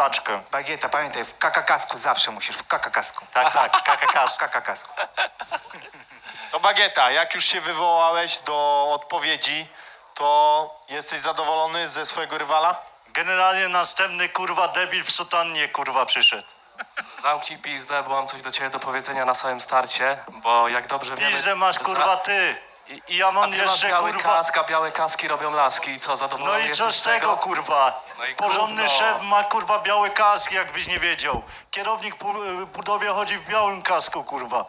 taczkę. Bagieta, pamiętaj, w kakakasku zawsze musisz, w kakakasku. Tak, tak, W kakakas. kakakasku. To Bagieta, jak już się wywołałeś do odpowiedzi, to jesteś zadowolony ze swojego rywala? Generalnie następny kurwa debil w sutannie kurwa przyszedł. Zamknij pizdę, bo mam coś do ciebie do powiedzenia na samym starcie, bo jak dobrze wiemy... Pizdę masz kurwa ty. I, i ja mam jeszcze biały kurwa... kask, a białe kaski robią laski i co, zadowolony No i co jesteś z tego kurwa? No i Porządny gówno. szef ma kurwa biały kask, jakbyś nie wiedział. Kierownik pu- budowie chodzi w białym kasku kurwa.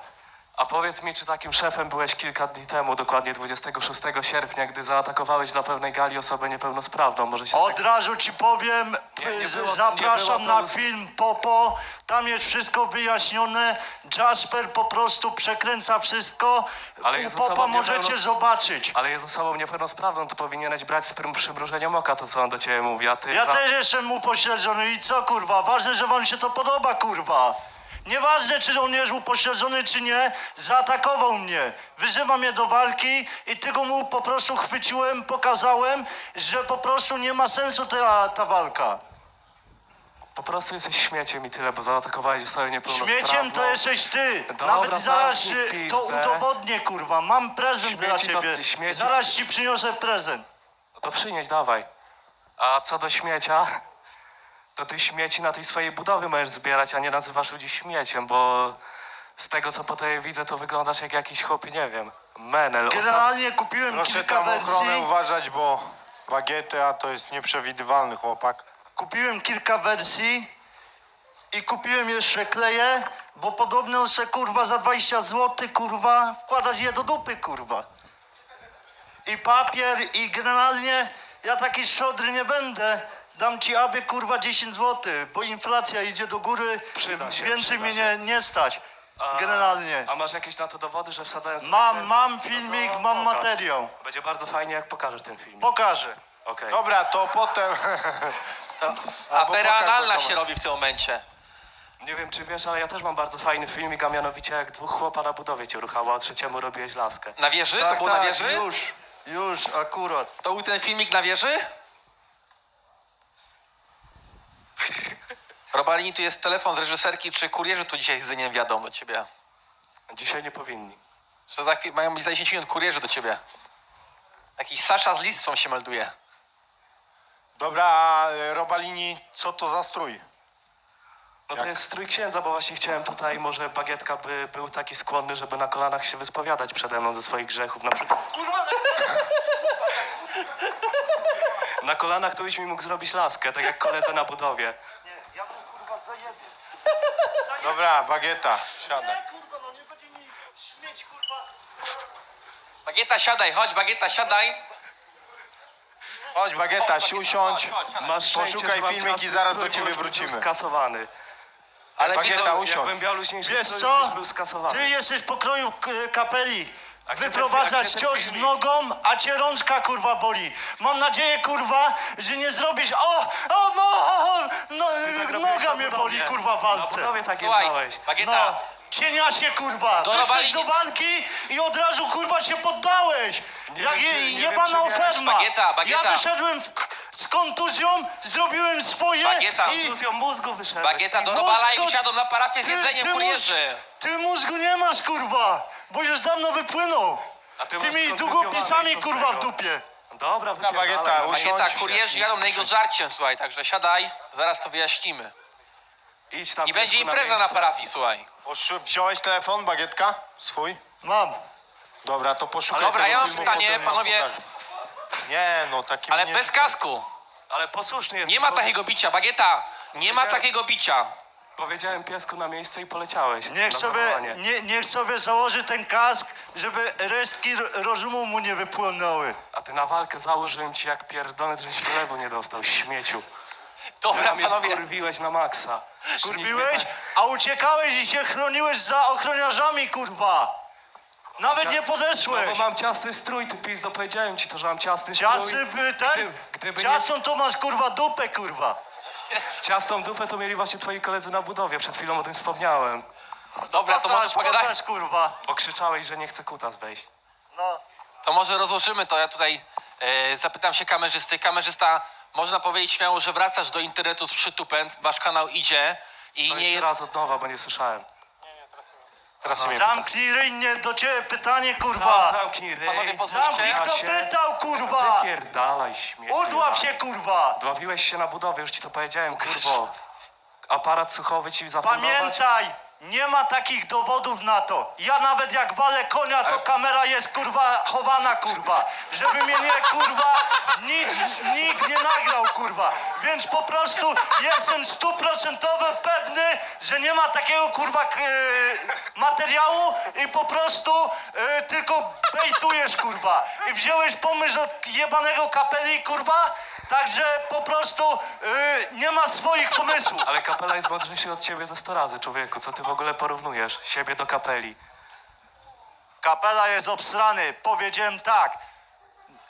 A powiedz mi, czy takim szefem byłeś kilka dni temu, dokładnie 26 sierpnia, gdy zaatakowałeś dla pewnej gali osobę niepełnosprawną? Może się Od razu ci powiem, Nie, nie z- było- nie zapraszam było to- na film Popo. Tam jest wszystko wyjaśnione. Jasper po prostu przekręca wszystko. Ale U jest Popa osobą możecie niepełnos- zobaczyć. Ale jest osobą niepełnosprawną, to powinieneś brać z prym- przymrużeniem oka to, co on do ciebie mówi, a ty... Ja za- też jestem upośledzony i co kurwa? Ważne, że wam się to podoba kurwa. Nieważne, czy on jest upośledzony, czy nie, zaatakował mnie. Wyzywa mnie do walki i tego mu po prostu chwyciłem, pokazałem, że po prostu nie ma sensu ta, ta walka. Po prostu jesteś śmieciem i tyle, bo zaatakowałeś osobę niepełnosprawną. Śmieciem to jesteś ty. Dobra, Nawet zaraz zamknij y, to pizdę. udowodnię, kurwa. Mam prezent dla Śmieci to- ciebie. śmieci- Zaraz ci przyniosę prezent. No to przynieś, dawaj. A co do śmiecia, to ty śmieci na tej swojej budowie możesz zbierać, a nie nazywasz ludzi śmieciem, bo z tego co po tobie widzę, to wyglądasz jak jakiś chłop, nie wiem, menel. Ostat... Generalnie kupiłem Proszę kilka tam ochronę wersji. uważać, bo Bagieta to jest nieprzewidywalny chłopak. Kupiłem kilka wersji i kupiłem jeszcze kleje, bo podobno se kurwa za 20 zł kurwa wkładać je do dupy kurwa. I papier i generalnie ja taki szodry nie będę. Dam ci aby kurwa 10 zł, bo inflacja idzie do góry, Przyda się, więcej przyda mnie nie, nie stać. A- Generalnie. A masz jakieś na to dowody, że sobie Mam, ten- mam No to filmik, mam pokaż. materiał. Będzie bardzo fajnie, jak pokażesz ten film. Pokażę. Okej. Dobra, to potem... To afera pokaż analna się robi w tym momencie. Nie wiem, czy wiesz, ale ja też mam bardzo fajny filmik, a mianowicie jak dwóch chłopa na budowie cię ruchało, a trzeciemu robiłeś laskę. Na wieży? to Tak, było na tak, wieży? już, już, akurat. To był ten filmik na wieży? Robalini, tu jest telefon z reżyserki, czy kurierzy tu dzisiaj z dzeniem wiadomo do ciebie? Dzisiaj nie powinni. Że za chwilę mają być za 10 minut kurierzy do ciebie. Jakiś Sasza z listwą się melduje. Dobra, a e, Robalini, co to za strój? No to jest strój księdza, bo właśnie chciałem tutaj, może Bagietka by był taki skłonny, żeby na kolanach się wyspowiadać przede mną ze swoich grzechów. Na przykład na kolanach to byś mi mógł zrobić laskę, tak jak koledze na budowie. Zajebię. Dobra, Bagieta, siadaj. Nie, kurwa, no nie będzie mi śmieć, kurwa. Bagieta, siadaj, chodź, Bagieta, siadaj. Chodź, Bagieta, Chodź, si usiądź. chodź, chodź, siadaj. Masz szczęście, Poszukaj że mam filmik i zaraz strój, do ciebie bo już był wrócimy. skasowany. Ale Bagieta, widzą- usiądź. Jakbym miał luźniejszy Wiesz strój, co? już był skasowany. Ty jesteś po kroju k- kapeli. Wyprowadzasz cios nogą, a cię rączka kurwa boli. Mam nadzieję kurwa, że nie zrobisz. O, o, no, no tak noga mnie boli kurwa w Na walce. budowie tak Słuchaj. Bagieta, No, cieniasie kurwa. Do Wyszłeś do walki i od razu kurwa się poddałeś. Nie Jak wiem, je, czy- nie wiem, jebana czy oferma. Bagieta, Bagieta. Ja wyszedłem w, z kontuzją, zrobiłem swoje Bagieta. i... Fuzją mózgu wyszedłeś. Bagieta do Mózg Robala i to- usiadł na parafię z jedzeniem ty kurierzy. Ty mózgu nie masz, kurwa, bo już dawno wypłynął. A ty Ty masz mi skontuzjowany długopisami, kurwa, w tego? dupie. Dobra, Bagieta, wypierdalaj. no. usiądź. Bagieta, kurierzy jadą na jego żarciem, słuchaj, także siadaj, zaraz to wyjaśnimy. Idź tam I będzie impreza na miejsce. parafii, słuchaj. Posz- Wziąłeś telefon, Bagietka? Swój? Mam. Dobra, to poszukaj Dobra, tego ja mam filmu, pytanie, potem wam panowie. pokażę. Nie, no takim Ale nie... bez kasku. Ale posłuszny jest. Nie ma takiego bicia, Bagieta. Nie ma takiego bicia. Powiedziałem piesku na miejsce i poleciałeś. Niech Na sobie, nie, niech sobie założy ten kask, żeby resztki ro- rozumu mu nie wypłynęły. A ty na walkę założyłem ci jak pierdolec, żeś wylewu nie dostał, śmieciu. Ty Dobra, na mnie panowie. kurwiłeś na maksa. Kurwiłeś, a uciekałeś i się chroniłeś za ochroniarzami, kurwa. Nawet nie No bo podeszłeś. mam ciasny strój, ty pizdo, powiedziałem ci to, że mam ciasny Ciasy strój. by ten, Gdy, gdyby nie ciasą to masz, kurwa, dupę, kurwa. Ciasną dupę, to mieli właśnie twoi koledzy na budowie. Przed chwilą o tym wspomniałem. Dobra, to może Pokaż, pogadaj. kurwa. Bo krzyczałeś, że nie chce kutas wejść. No. To może rozłożymy to. Ja tutaj e, zapytam się kamerzysty. Kamerzysta, Można powiedzieć śmiało, że wracasz do internetu z przytupem, wasz kanał idzie i To nie jeszcze raz od nowa, bo nie słyszałem. Teraz się mnie pyta. Zamknij ryjnie, do ciebie pytanie, Za, kurwa. zamknij ryj. Panowie? Zamknij, kto się. pytał, kurwa. Wypierdalaj, śmieci. Udław się, kurwa. Dławiłeś się na budowie, już ci to powiedziałem, kurwo. Aparat słuchowy ci zafilmować? Pamiętaj, nie ma takich dowodów na to. Ja nawet jak walę konia, to kamera jest kurwa chowana, kurwa. Żeby mnie nie kurwa, nikt, nikt nie nagrał, kurwa. Więc po prostu jestem stuprocentowo pewny, że nie ma takiego kurwa k- materiału i po prostu e, tylko bejtujesz, kurwa. I wziąłeś pomysł od jebanego kapeli, kurwa. Także po prostu e, nie ma swoich pomysłów. Ale kapela jest mądrzejszy od ciebie ze 100 razy, człowieku. Co ty w ogóle porównujesz? Siebie do kapeli. Kapela jest obsrany. Powiedziałem tak.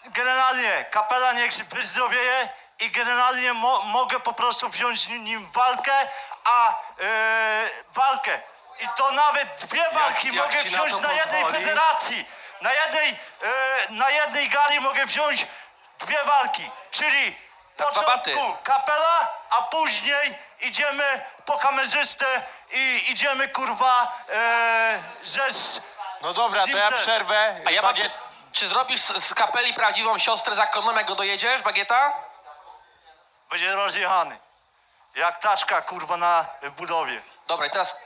Generalnie kapela niech wyzdrowieje i generalnie mo mogę po prostu wziąć z nim walkę, a e, walkę. I to nawet dwie walki jak mogę ci na wziąć to na, jednej pozwoli? federacji. Na jednej, e, na jednej gali mogę wziąć dwie walki. Czyli baty. początku kapela, a później idziemy po kamerzystę i idziemy kurwa, e, że z, No dobra, to ja przerwę. A ja mam... Bagiet... Czy zrobisz z, z kapeli prawdziwą siostrę zakonną, jak go dojedziesz, Bagieta? będzie rozjechany. Jak taczka kurwa na budowie. Dobra, i teraz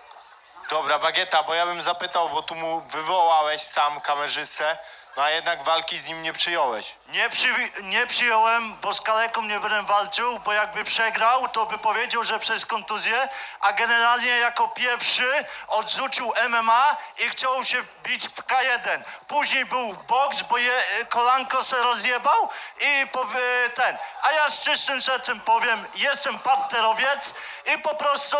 Dobra, Bagieta, bo ja bym zapytał, bo tu mu wywołałeś sam kamerzystę, no a jednak walki z nim nie przyjąłeś. Nie, przy, nie przyjąłem, bo z kaleką nie będę walczył, bo jakby przegrał, to by powiedział, że przez kontuzję, a generalnie jako pierwszy odrzucił MMA i chciał się bić w K1. Później był boks, bo je, kolanko se rozjebał i powie, ten. A ja z czystym sercem powiem, jestem partnerowiec i po prostu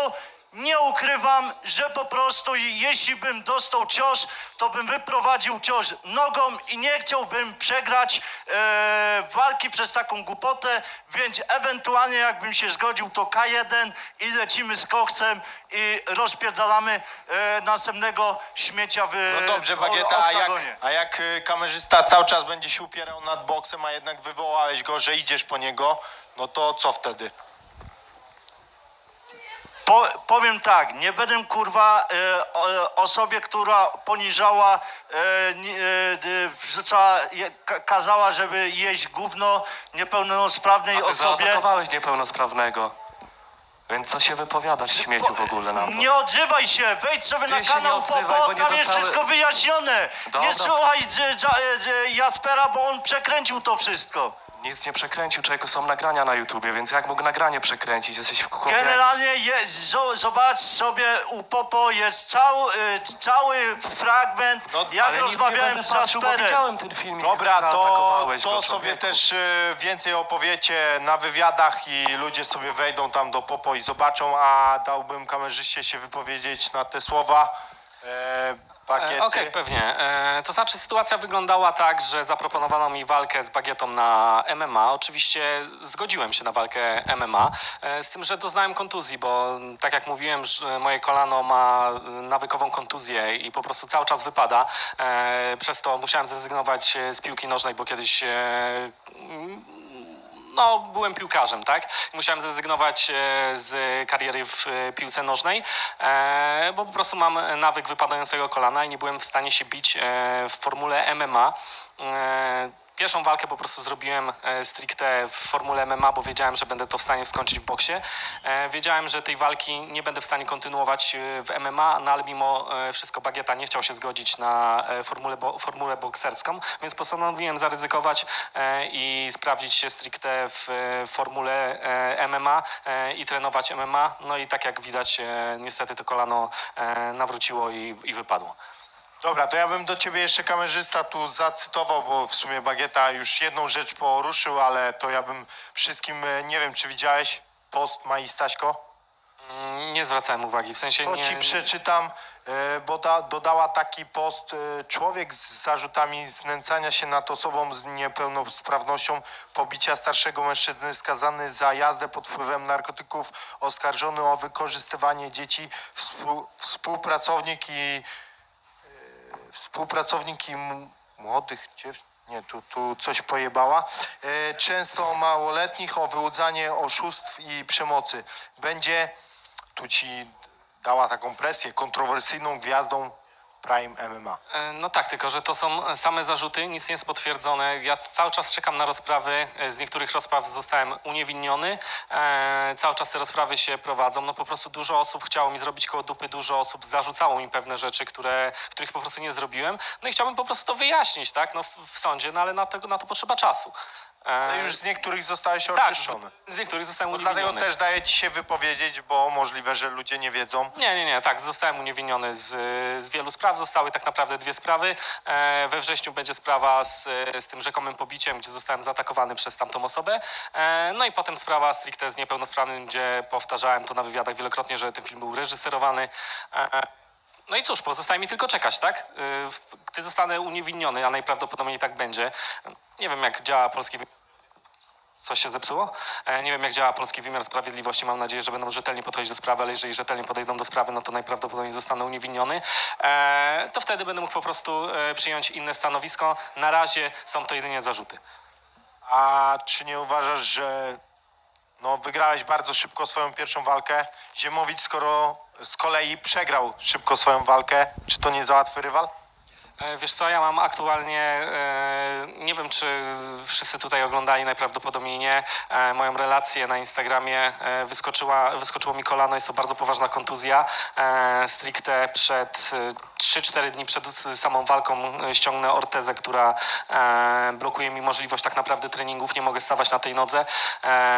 nie ukrywam, że po prostu jeśli bym dostał cios, to bym wyprowadził cios nogą i nie chciałbym przegrać e, walki przez taką głupotę, więc ewentualnie jakbym się zgodził, to K1 i lecimy z koksem i rozpierdalamy e, następnego śmiecia w No dobrze, w Bagieta, a jak, oktagonie. a jak y, kamerzysta cały czas będzie się upierał nad boksem, a jednak wywołałeś go, że idziesz po niego, no to co wtedy? Po, powiem tak, nie będę kurwa e, o, osobie, która poniżała, e, e, wrzucała, je, ka, kazała, żeby jeść gówno niepełnosprawnej A ty osobie. zaatakowałeś niepełnosprawnego. Więc co się wypowiadasz, śmieciu w ogóle na to? Nie odzywaj się, wejdź sobie Ty na się kanał nie odzywaj, Popo, bo nie tam jest dostały- wszystko wyjaśnione. Dobra, Nie słuchaj dż, dż, dż, Jaspera, bo on przekręcił to wszystko. Nic nie przekręcił, człowieku, są nagrania na YouTubie, więc jak mógł nagranie przekręcić? Jesteś w. Generalnie zo- zobacz sobie u Popo jest cały, e, cały fragment, No, jak Ale nic nie rozmawiałem będę z patrzył, bo Jasperem. widziałem ten filmik, Dobra, to, zaatakowałeś to go, sobie człowieku. też y, więcej opowiecie na wywiadach i ludzie sobie wejdą tam do Popo i zobaczą, a dałbym kamerzyście się wypowiedzieć na te słowa. E, Bagiety. E, Okej, pewnie. E, to znaczy sytuacja wyglądała tak, że zaproponowano mi walkę z bagietą na MMA. Oczywiście zgodziłem się na walkę MMA, e, z tym, że doznałem kontuzji, bo tak jak mówiłem, że moje kolano ma e, nawykową kontuzję i po prostu cały czas wypada. E, przez to musiałem zrezygnować e, z piłki nożnej, bo kiedyś e, no, byłem piłkarzem, tak? Musiałem zrezygnować e, z kariery w e, piłce nożnej, e, bo po prostu mam nawyk wypadającego kolana i nie byłem w stanie się bić w formule MMA. Pierwszą walkę po prostu zrobiłem e, stricte w formule MMA, bo wiedziałem, że będę to w stanie skończyć w boksie. E, Wiedziałem, że tej walki nie będę w stanie kontynuować e, w MMA, no ale mimo wszystko Bagieta nie chciał się zgodzić na formulę, bo, bokserską, więc postanowiłem zaryzykować i sprawdzić się stricte w formule MMA i trenować MMA. No i tak jak widać, niestety to kolano nawróciło i, i wypadło. Dobra, to ja bym do ciebie jeszcze kamerzysta tu zacytował, bo w sumie Bagieta już jedną rzecz poruszył, ale to ja bym wszystkim, e, nie wiem czy widziałeś post Mai Staśko? Mm, Nie zwracałem uwagi, w sensie To nie... ci przeczytam, e, bo da, dodała taki post. e, Człowiek z zarzutami znęcania się nad osobą z niepełnosprawnością, pobicia starszego mężczyzny skazany za jazdę pod wpływem narkotyków, oskarżony o wykorzystywanie dzieci, współ, współpracownik i współpracownik i młodych dziew, Nie, tu, tu coś pojebała. E, często małoletnich, o wyłudzanie oszustw i przemocy. Będzie, tu ci dała taką presję, kontrowersyjną gwiazdą Prime MMA. E, No tak, tylko że to są same zarzuty, nic nie jest potwierdzone. Ja cały czas czekam na rozprawy. E, Z niektórych rozpraw zostałem uniewinniony. E, cały czas te rozprawy się prowadzą. No po prostu dużo osób chciało mi zrobić koło dupy, dużo osób zarzucało mi pewne rzeczy, które, których po prostu nie zrobiłem. No i chciałbym po prostu to wyjaśnić, tak, no w, w sądzie, no ale na na to potrzeba czasu. E, już z niektórych zostałeś tak, oczyszczony. z, z niektórych zostałem No dlatego uniewinniony. też daję ci się wypowiedzieć, bo możliwe, że ludzie nie wiedzą. Nie, nie, nie, tak, zostałem uniewinniony z, z wielu spraw. Zostały tak naprawdę dwie sprawy. E, we wrześniu będzie sprawa z, z tym rzekomym pobiciem, gdzie zostałem zaatakowany przez tamtą osobę. E, no i potem sprawa stricte z niepełnosprawnym, gdzie powtarzałem to na wywiadach wielokrotnie, że ten film był reżyserowany. E, no i cóż, pozostaje mi tylko czekać, tak? E, w- Gdy zostanę uniewinniony, a najprawdopodobniej tak będzie. Nie wiem, jak działa polski wy- Coś się zepsuło? E, Nie wiem, jak działa polski wymiar sprawiedliwości. Mam nadzieję, że będą rzetelnie podchodzić do sprawy, ale jeżeli rzetelnie podejdą do sprawy, no to najprawdopodobniej zostanę uniewinniony. E, to wtedy będę mógł po prostu e, przyjąć inne stanowisko. Na razie są to jedynie zarzuty. A czy nie uważasz, że no, wygrałeś bardzo szybko swoją pierwszą walkę? Ziemowicz, skoro z kolei przegrał szybko swoją walkę, czy to nie za łatwy rywal? E, Wiesz co, ja mam aktualnie, e, nie wiem czy wszyscy tutaj oglądali, najprawdopodobniej nie, e, moją relację na Instagramie wyskoczyła, wyskoczyło mi kolano, jest to bardzo poważna kontuzja. Stricte przed e, 3-4 dni przed samą walką ściągnę ortezę, która blokuje mi możliwość tak naprawdę treningów, nie mogę stawać na tej nodze,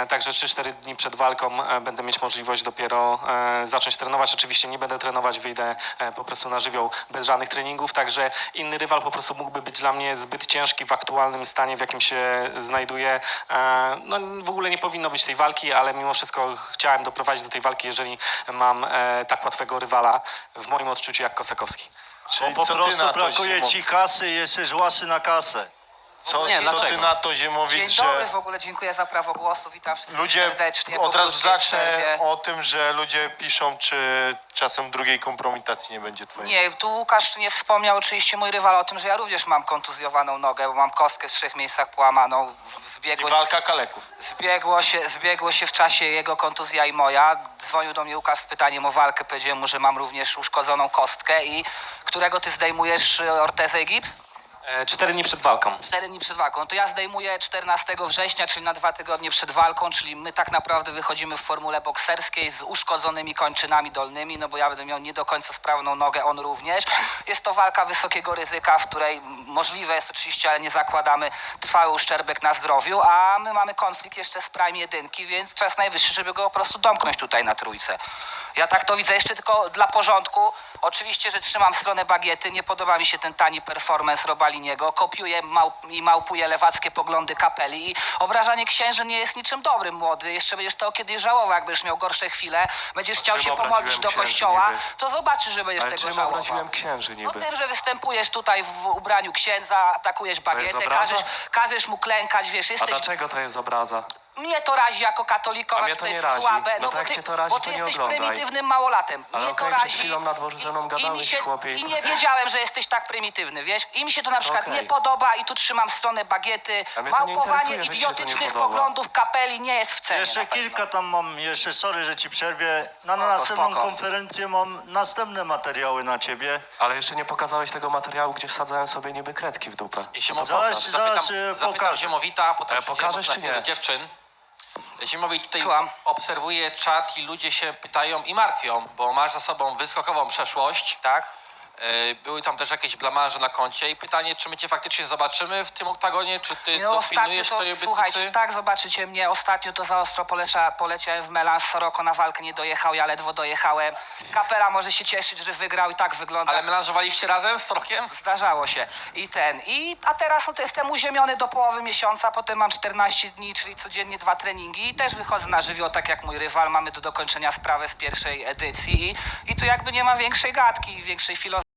także 3-4 dni przed walką będę mieć możliwość dopiero zacząć trenować. Oczywiście nie będę trenować, wyjdę po prostu na żywioł bez żadnych treningów, także inny rywal po prostu mógłby być dla mnie zbyt ciężki w aktualnym stanie, w jakim się znajduję. E, No w ogóle nie powinno być tej walki, ale mimo wszystko chciałem doprowadzić do tej walki, jeżeli mam e, tak łatwego rywala w moim odczuciu jak Kosakowski. Bo po prostu brakuje ci kasy i jesteś łasy na kasę. Co, Nie, co dlaczego? ty na to, Dzień dobry, w ogóle dziękuję za prawo głosu. Witam wszystkich ludzie, serdecznie. od po razu krótkiej zacznę przerwie. o tym, że ludzie piszą, czy czasem drugiej kompromitacji nie będzie twojej. Nie, tu Łukasz nie wspomniał oczywiście mój rywal o tym, że ja również mam kontuzjowaną nogę, bo mam kostkę w trzech miejscach połamaną. I Zbiegło, walka kaleków. zbiegło, się, zbiegło się w czasie jego kontuzja i moja. Dzwonił do mnie Łukasz z pytaniem o walkę. Powiedziałem mu, że mam również uszkodzoną kostkę i którego ty zdejmujesz y, ortezę i gips? E, Cztery dni przed walką. Cztery dni przed walką. To ja zdejmuję 14 września, czyli na dwa tygodnie przed walką, czyli my tak naprawdę wychodzimy w formule bokserskiej z uszkodzonymi kończynami dolnymi, no bo ja będę miał nie do końca sprawną nogę, on również. Jest to walka wysokiego ryzyka, w której możliwe jest oczywiście, ale nie zakładamy, trwały uszczerbek na zdrowiu, a my mamy konflikt jeszcze z Prime jedynki, więc czas najwyższy, żeby go po prostu domknąć tutaj na trójce. Ja tak to widzę jeszcze tylko dla porządku. Oczywiście, że trzymam stronę bagiety. Nie podoba mi się ten tani performance Robaliniego. Kopiuję małp i małpuję lewackie poglądy kapeli. I obrażanie księży nie jest niczym dobrym, młody. Jeszcze będziesz to kiedyś żałował, jak będziesz miał gorsze chwile. Będziesz chciał się pomodlić do księży kościoła. niby? To zobaczysz, że będziesz Ale tego czym żałował. obraziłem księży No niby? tym, że występujesz tutaj w ubraniu księdza, atakujesz bagietę, obraza? każesz, każesz mu klękać, wiesz, A jesteś dlaczego to jest obraza? Mnie to razi jako katolikowa, A mnie że to to nie jest razi. słabe. No to bo jak ty, cię to razi, bo to ty nie jesteś oglądaj. prymitywnym małolatem. Ale mnie okej, to przed razi. chwilą na dworze ze mną i- i gadałeś, mi się, chłopie, i I to- nie wiedziałem, że jesteś tak prymitywny, wiesz? I mi się to na przykład okej. nie podoba i tu trzymam stronę bagiety. A mnie to nie Małpowanie interesuje, że ci się to nie idiotycznych podoba. poglądów kapeli nie jest w cenie. Jeszcze kilka tam mam, jeszcze sorry, że ci przerwię. Na, na Spoko, następną spoko. konferencję mam następne materiały na ciebie. Ale jeszcze nie pokazałeś tego materiału, gdzie wsadzałem sobie niby kredki w dupę. I się Zaraz- zaraz, e, zapytam pokażę. Ziemowita, potem E, pokażesz czy nie? dziewczyn. Zimowit tutaj Słucham. obserwuje czat i ludzie się pytają i martwią, bo masz za sobą wyskokową przeszłość. Tak? E, Były tam też jakieś blamarze na koncie i pytanie, czy my cię faktycznie zobaczymy w tym oktagonie, czy ty No ostatnio to, tej słuchajcie, tak, zobaczycie mnie. Ostatnio to za ostro polecia, poleciałem w melanż. Soroko na walkę nie dojechał, ja ledwo dojechałem. Kapela może się cieszyć, że wygrał i tak wygląda. Ale melanżowaliście razem z Sorokiem? Zdarzało się. I ten. I, a teraz no to jestem uziemiony do połowy miesiąca, potem mam 14 dni, czyli codziennie dwa treningi i też wychodzę na żywioł, tak jak mój rywal. Mamy do dokończenia sprawę z pierwszej edycji i, i tu jakby nie ma większej gadki, większej filozofii.